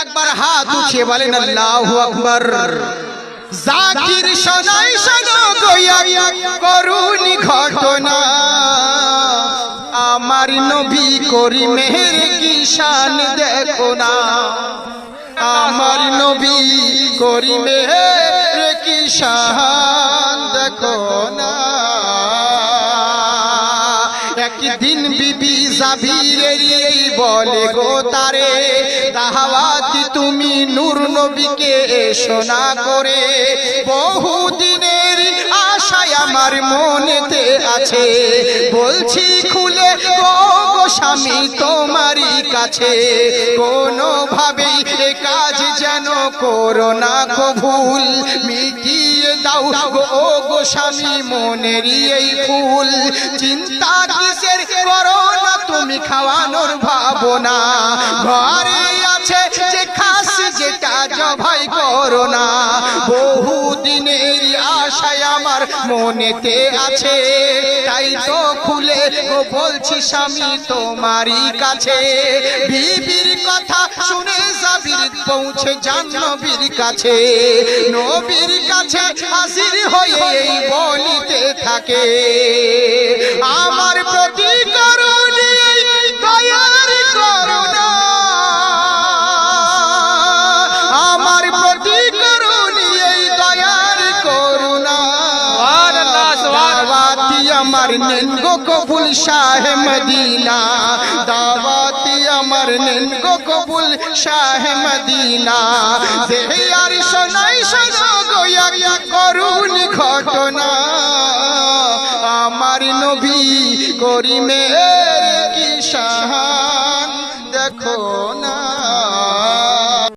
একবার হাত উঠিয়ে বলেন আল্লাহু আকবার। জাকির শোনাই শোনো গয়া করুনি ঘটনা। আমার নবী করিমের কিষান দেখো না। আমার নবী করিমের কিষান একদিন বিবি জাবিরের এই বলে, গো তারে, দাহাওয়াতি তুমি নূর নবীকে শোনা করে। বহুদিনের আশায় আমার মনেতে আছে। বলছি খুলে, গো স্বামী তোমারই কাছে। কোনো ভাবেই এ কাজ যেন করো না, গো ভুল। মিটিয়ে দাও, গো গো স্বামী, মনেরই এই ফুল। চিন্তা তুমি খাওয়ানোর ভাবনা। ঘরে আছে যে খাস, যেটা জবাই করো না। বহু দিনের আশায় আমার মনেতে আছে। তাই তো খুলে ও বলছি স্বামী তোমারই কাছে। বিবির কথা শুনে যাবির পৌঁছে যান নবীর কাছে। নবীর কাছে হাজির হয়ে বলিতে থাকে। আমার নেনগো কবুল শাহ মদিনা। দাওয়াতি আমার নেনগো কবুল শাহ মদিনা। সেই আর শোনাই শোনো করুন ঘটনা। আমার নবী করিমে কি শাহ দেখো না।